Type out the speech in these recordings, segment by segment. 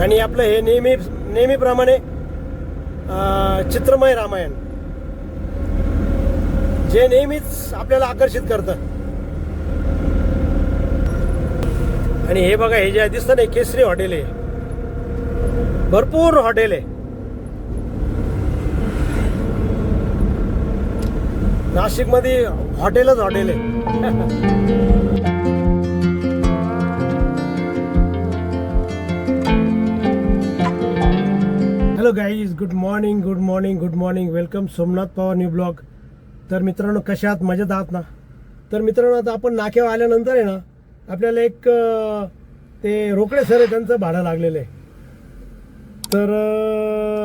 आणि आपलं हे नेहमी नेहमीप्रमाणे चित्रमय रामायण. जे नेहमीच आपल्याला आकर्षित करतं. आणि हे बघा हे जे दिसतं ना केसरी हॉटेल आहे. भरपूर हॉटेल आहे. नाशिकमध्ये हॉटेलच हॉटेल आहे. Hello guys good morning good morning good morning welcome Somnath Pawar new blog तर मित्रांनो कशा आहात? मजेत आहात ना? तर मित्रांनो आता आपण नाक्यावर आल्यानंतर आहे ना आपल्याला एक ते रोकडे सर आहे त्यांचं भाडं लागलेलं आहे. तर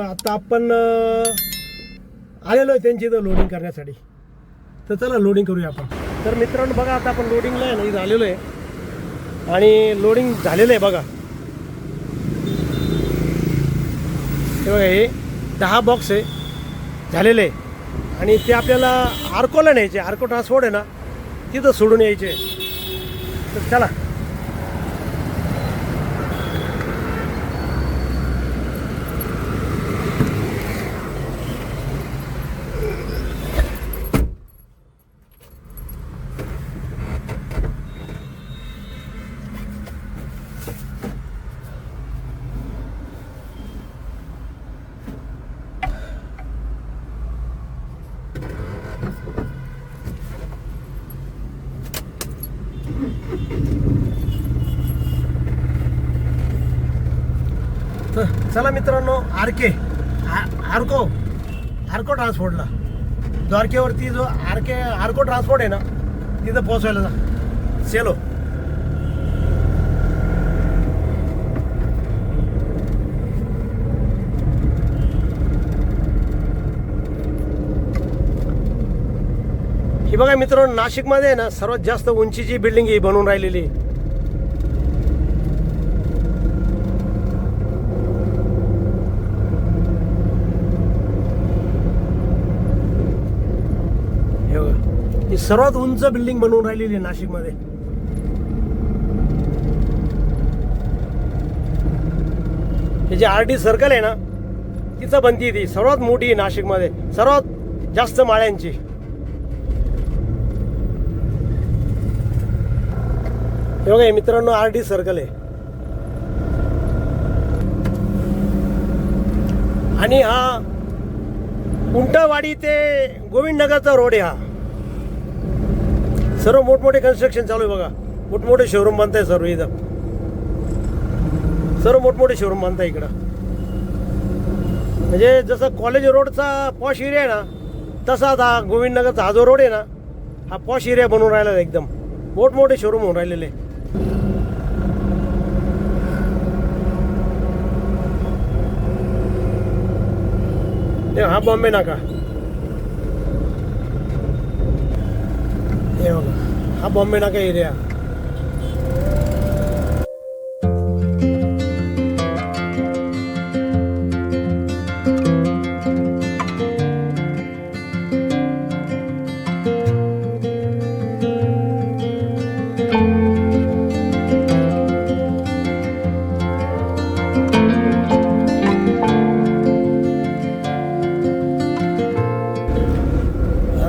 आता आपण आलेलो आहे त्यांची इथं लोडिंग करण्यासाठी. तर चला लोडिंग करूया आपण. तर मित्रांनो बघा आता आपण लोडिंगला आहे ना इथं आलेलो आहे. आणि लोडिंग झालेलं आहे बघा. हे बघा हे दहा बॉक्स आहे झालेले आहे. आणि ते आपल्याला आर्कोला न्यायचे आर्को ट्रान्सपोर्ट आहे ना तिथं सोडून यायचे. तर चला तर चला मित्रांनो आर के आर्को. आर्को ट्रान्सपोर्टला द्वारकेवरती जो आर के आर्को ट्रान्सपोर्ट आहे ना तिथं पोहोचवायला जा. सेलो ही बघा मित्रांनो नाशिकमध्ये आहे ना सर्वात जास्त उंचीची बिल्डिंग ही बनवून राहिलेली आहे. हे बघा ही सर्वात उंच बिल्डिंग बनवून राहिलेली आहे नाशिकमध्ये. हे जे आर डी सर्कल आहे ना तिथं बनती ती. सर्वात मोठी नाशिकमध्ये. सर्वात जास्त माळ्यांची. हे बघा मित्रांनो आर डी सर्कल आहे. आणि हा उंटावाडी ते गोविंदनगरचा रोड आहे हा. सर्व मोठमोठे कन्स्ट्रक्शन चालू आहे बघा. मोठमोठे शोरूम बांधताय सर्व इथं. सर्व मोठमोठे शोरूम बांधताय इकडं. म्हणजे जसं कॉलेज रोडचा पॉश एरिया आहे ना तसा आता गोविंदनगरचा हा जो रोड आहे ना हा पॉश एरिया बनवून राहिला एकदम. मोठमोठे शोरूम होऊन राहिलेले हा बॉम्बे नाका. हे बघा हा बॉम्बे नाका एरिया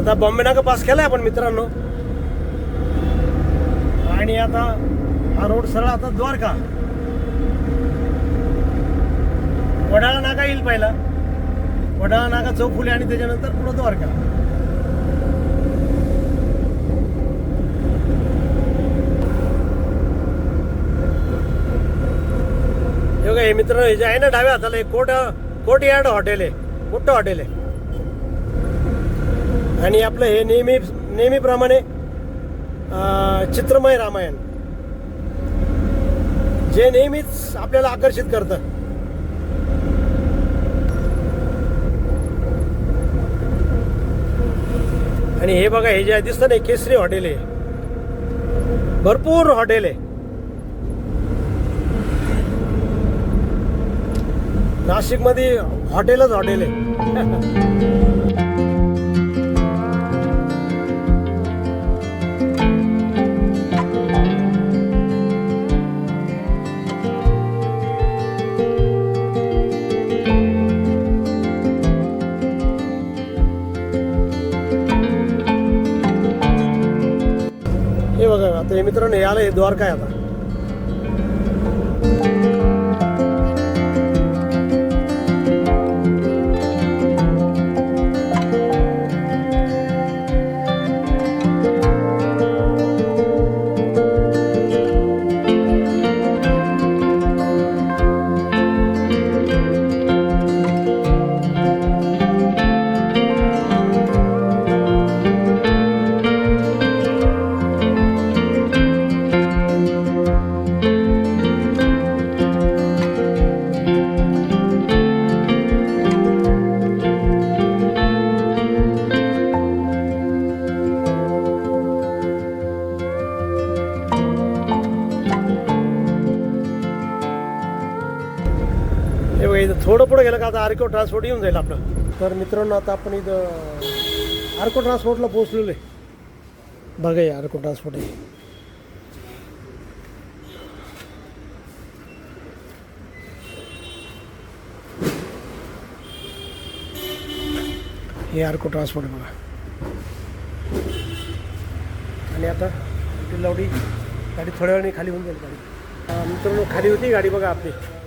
आता बॉम्बे नाका पास केलाय आपण मित्रांनो आणि आता हा रोड सरळ आता द्वारका. वडाळा नाका येईल पहिला. वडाळा नाका चौफुले आणि त्याच्यानंतर पुढं द्वारका. हे बघा हे मित्र हे जे आहे ना डाव्या हाताला कोट कोट यार्ड हॉटेल आहे. मोठं हॉटेल आहे. आणि आपलं हे नेहमी नेहमीप्रमाणे चित्रमय रामायण. जे नेहमीच आपल्याला आकर्षित करतं. आणि हे बघा हे जे दिसतं ना केसरी हॉटेल आहे. भरपूर हॉटेल आहे. नाशिकमध्ये हॉटेलच हॉटेल आहे. તો એ મિત્રોને યાલે દ્વારકા હતા. पुढे गेलं का आता आरको ट्रान्सपोर्ट येऊन जाईल आपलं. तर मित्रांनो आता आपण इथं आरको ट्रान्सपोर्टला पोहोचलेलो आहे. बघा या आरको ट्रान्सपोर्ट आहे. हे आरको ट्रान्सपोर्ट बघा. आणि आता लावडी गाडी थोड्या वेळाने खाली होऊन जाईल गाडी. मित्रांनो खाली होती गाडी बघा आपली बघा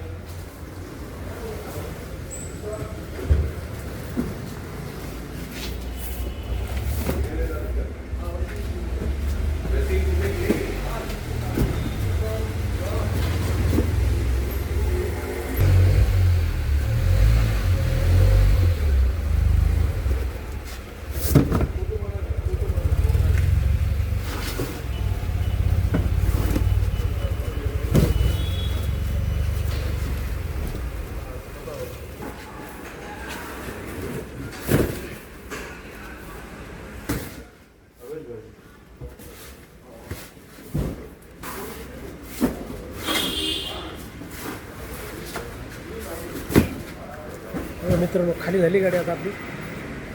मित्रांनो खाली झाली गाडी आता आपली.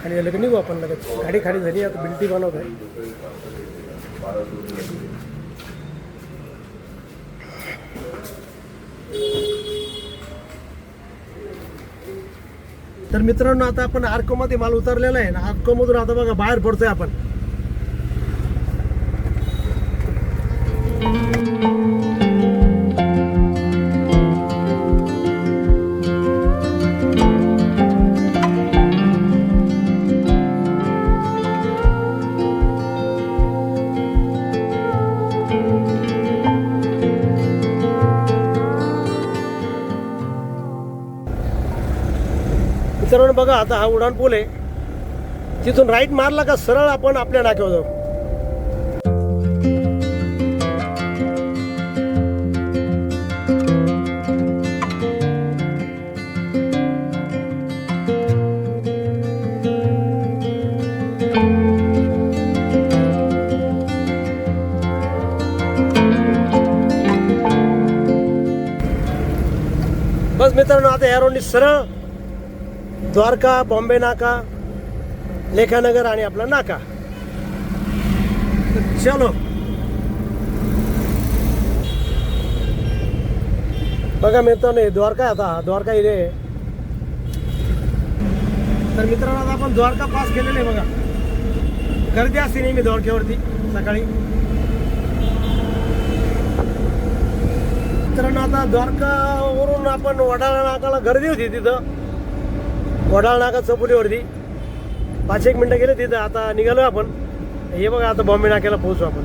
खाली झालं की निघू आपण लगेच. गाडी खाली झाली आता बिल्टी बनवत आहे. तर मित्रांनो आता आपण आर्कोमध्ये माल उतरलेला आहे. ना आर्कोमधून आता बघा बाहेर पडतोय आपण. मित्रांनो बघा आता हा उडान पूल आहे. तिथून राईट मारला का सरळ आपण आपल्या नाक्यावर जाऊ? बस मित्रांनो आता या रोडनी सरळ द्वारका बॉम्बे नाका लेखानगर आणि आपला नाका. चलो. बघा मित्रांनो हे द्वारका आता. द्वारका इथे तर मित्रांनो आता आपण द्वारका पास केलेले आहे बघा. गर्दी असते नेहमी द्वारकेवरती सकाळी. मित्रांनो आता द्वारकावरून आपण वडाळा नाकाला गर्दी होती तिथं. वडाळ नाका चौपुलीवरती पाच एक मिनटं गेले तिथं आता निघालो आपण. हे बघा आता बॉम्बे नाक्याला पोहोचू आपण.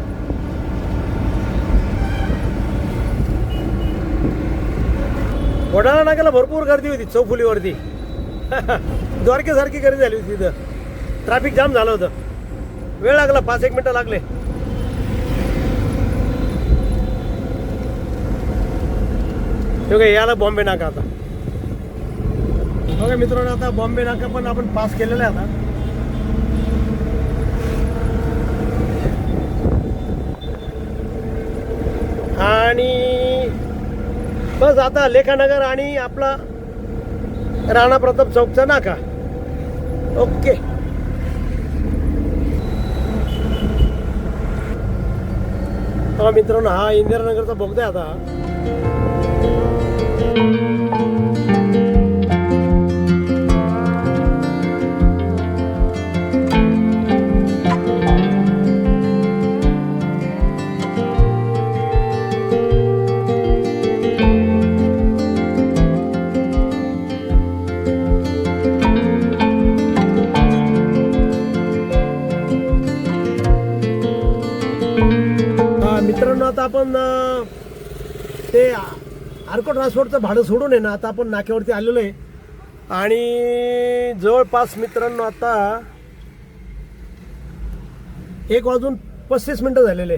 वडाळा नाक्याला भरपूर गर्दी होती चौफुलीवरती. द्वारकेसारखी गर्दी झाली होती तिथं. ट्रॅफिक जाम झालं होतं. वेळ लागला पाच एक मिनटं लागले. हे बघा, याला बॉम्बे नाका आता. बघा मित्रांनो आता बॉम्बे नाका पण आपण पास केलेला आहे आता. आणि बस आता लेखानगर आणि आपला राणा प्रताप चौकचा नाका. ओके. मित्रांनो हा इंदिरानगरचा बोगदा आहे आता. आता आपण ते आर्को ट्रान्सपोर्टचं भाडं सोडून आहे ना आता आपण नाक्यावरती आलेलो आहे. आणि जवळपास मित्रांनो आता एक वाजून पस्तीस मिनटं झालेले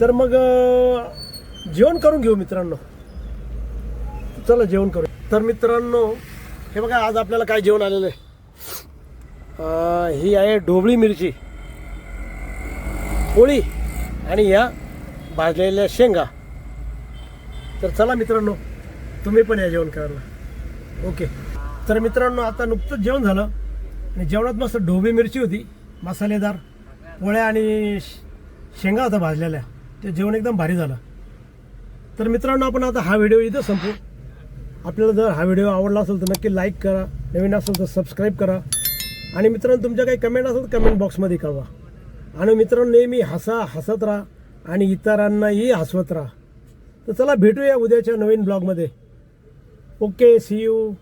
तर मग जेवण करून घेऊ मित्रांनो. चला जेवण करू. तर मित्रांनो हे बघा आज आपल्याला काय जेवण आलेलं आहे. ही आहे ढोबळी मिरची. पोळी. आणि या भाजलेल्या शेंगा. तर चला मित्रांनो तुम्ही पण या जेवण करायला. ओके तर मित्रांनो आता नुकतंच जेवण झालं. आणि जेवणात मस्त ढोबी मिरची होती मसालेदार पोळ्या आणि श- शेंगा होता भाजलेल्या. ते जेवण एकदम भारी झालं. तर मित्रांनो आपण आता हा व्हिडिओ इथं संपू आपल्याला जर हा व्हिडिओ आवडला असेल तर नक्की लाईक करा. नवीन असेल तर सबस्क्राईब करा. आणि मित्रांनो तुमच्या काही कमेंट असेल तर कमेंट बॉक्समध्ये कळवा. आणि मित्रांनो नेहमी हसा हसत राहा. आणि इतरांनाही हसवत राहा. तर चला भेटूया उद्याच्या नवीन ब्लॉगमध्ये. Okay C you